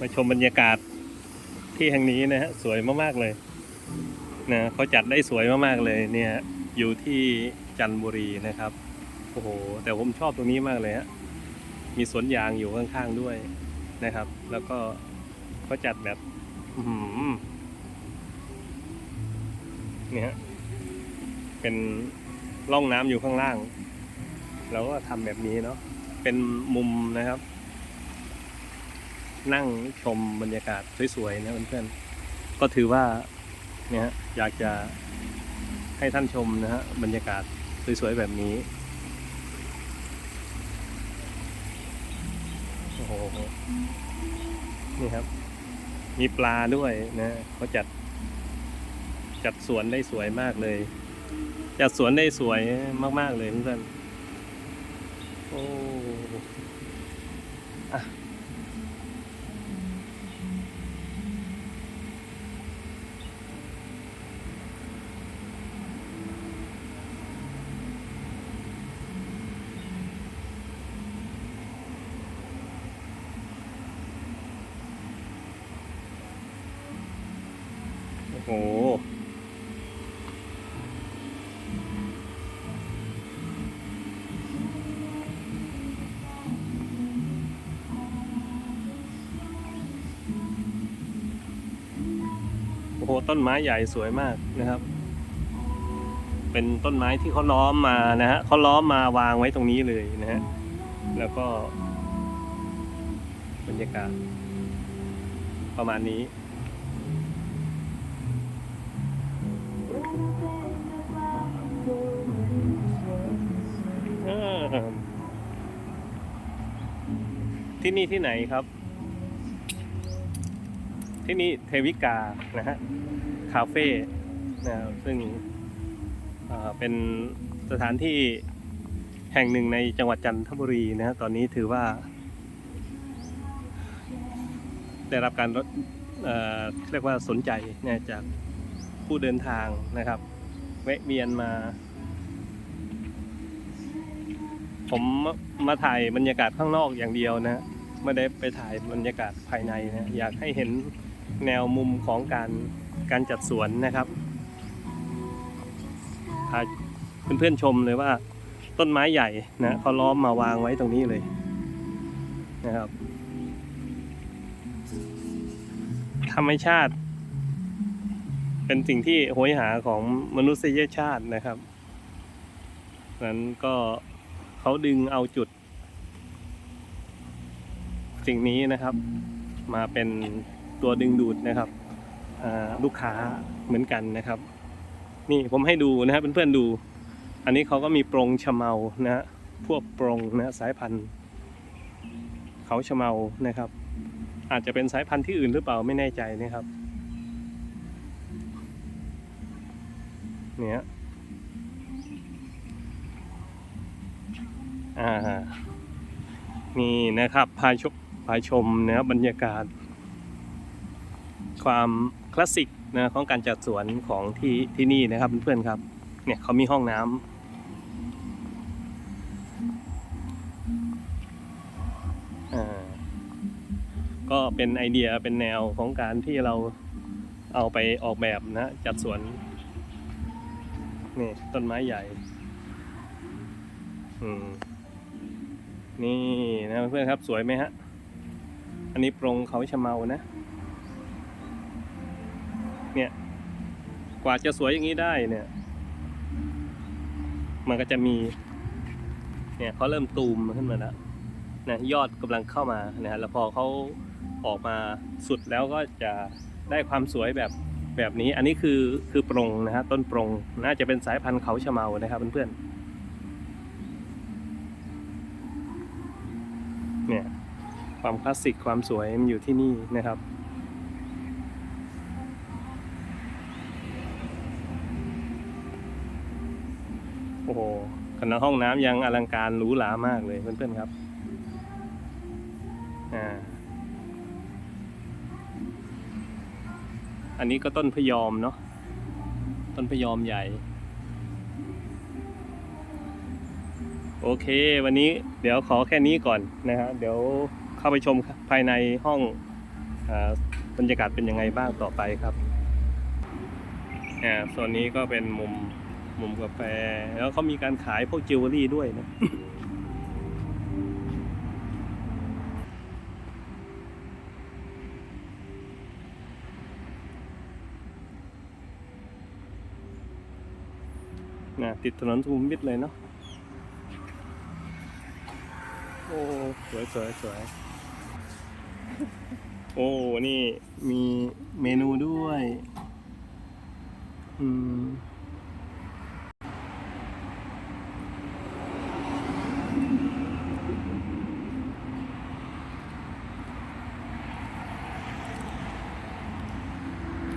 มาชมบรรยากาศที่แห่งนี้นะฮะสวยมากๆเลยนะเขาจัดได้สวยมากๆเลยเนี่ยอยู่ที่จันทบุรีนะครับโอ้โหแต่ผมชอบตรงนี้มากเลยฮะมีสวนยางอยู่ข้างๆด้วยนะครับ แล้วก็เขาจัดแบบเนี่ยฮะเป็นร่องน้ำอยู่ข้างล่างเราก็ทำแบบนี้เนาะเป็นมุมนะครับ นั่งชมบรรยากาศสวยๆนะเพื่อนๆก็ถือว่าเนี่ยฮะอยากจะให้ท่านชมนะฮะบรรยากาศสวยๆแบบนี้โอ้โหนี่ครับ มีปลาด้วยนะเขาจัด จัดสวนได้สวยมากเลย จัดสวนได้สวยมากๆเลยเพื่อนๆโอ้อะ โอ้โหโอ้โหต้นไม้ใหญ่สวยมากนะครับ เป็นต้นไม้ที่เขาล้อมมานะฮะเขาล้อมมาวางไว้ตรงนี้เลยนะฮะแล้วก็บรรยากาศประมาณนี้ ที่นี่ที่ไหนครับ ที่นี่เทวิกานะฮะคาเฟ่นะซึ่งเป็นสถานที่แห่งหนึ่งในจังหวัดจันทบุรีนะฮะตอนนี้ถือว่า ได้รับการเเรียกว่าสนใจนะจากผู้เดินทางนะครับแวะเวียนมา ผมมาถ่ายบรรยากาศข้างนอกอย่างเดียวนะไม่ได้ไปถ่ายบรรยากาศภายในนะอยากให้เห็นแนวมุมของการการจัดสวนนะครับพาเพื่อนๆชมเลยว่าต้นไม้ใหญ่นะเขาล้อมมาวางไว้ตรงนี้เลยนะครับ ธรรมชาติ เป็นสิ่งที่โหยหาของมนุษยชาตินะครับนั้นก็ เขาดึงเอาจุด สิ่งนี้นะครับ มาเป็นตัวดึงดูดนะครับลูกค้าเหมือนกันนะครับ นี่ผมให้ดูนะครับเพื่อนๆดู อันนี้เขาก็มีปรงชะเมานะฮะพวกปรงนะสายพันธุ์เขาชะเมานะครับ อาจจะเป็นสายพันธุ์ที่อื่นหรือเปล่าไม่แน่ใจนะครับ เนี่ย อ่านี่นะครับพาชมพาชมนะครับบรรยากาศ ความคลาสสิกนะของการจัดสวนของที่ที่นี่นะครับเพื่อนๆครับ เนี่ยเขามีห้องน้ำอ่าก็เป็นไอเดียเป็นแนวของการที่เราเอาไปออกแบบนะจัดสวนนี่ต้นไม้ใหญ่ อืม นี่นะเพื่อนครับสวยไหมฮะ อันนี้ปรงเขาชะเมานะ เนี่ย กว่าจะสวยอย่างนี้ได้เนี่ย มันก็จะมี เนี่ยเขาเริ่มตูมขึ้นมาแล้วนะยอดกำลังเข้ามานะฮะแล้วพอเขาออกมาสุดแล้วก็จะได้ความสวยแบบแบบนี้ อันนี้คือคือปรงนะฮะต้นปรงน่าจะเป็นสายพันธุ์เขาชะเมานะครับเพื่อนๆ เนี่ย ความคลาสสิกความสวยมันอยู่ที่นี่นะครับโอ้โหขณะห้องน้ำยังอลังการหรูหรามากเลยเพื่อนๆครับ อ่า อันนี้ก็ต้นพยอมเนาะ ต้นพยอมใหญ่ โอเค วันนี้เดี๋ยวขอแค่นี้ก่อนนะฮะเดี๋ยวเข้าไปชมภายในห้องอ่าบรรยากาศเป็นยังไงบ้างต่อไปครับอ่าโซนนี้ก็เป็นมุมมุมกาแฟ แล้วเขามีการขายพวกจิวเวลรี่ด้วยนะนะติดถนนสุขุมวิทเลยเนาะ โอ้สวยสวยสวยโอ้นี่มีเมนูด้วย อืม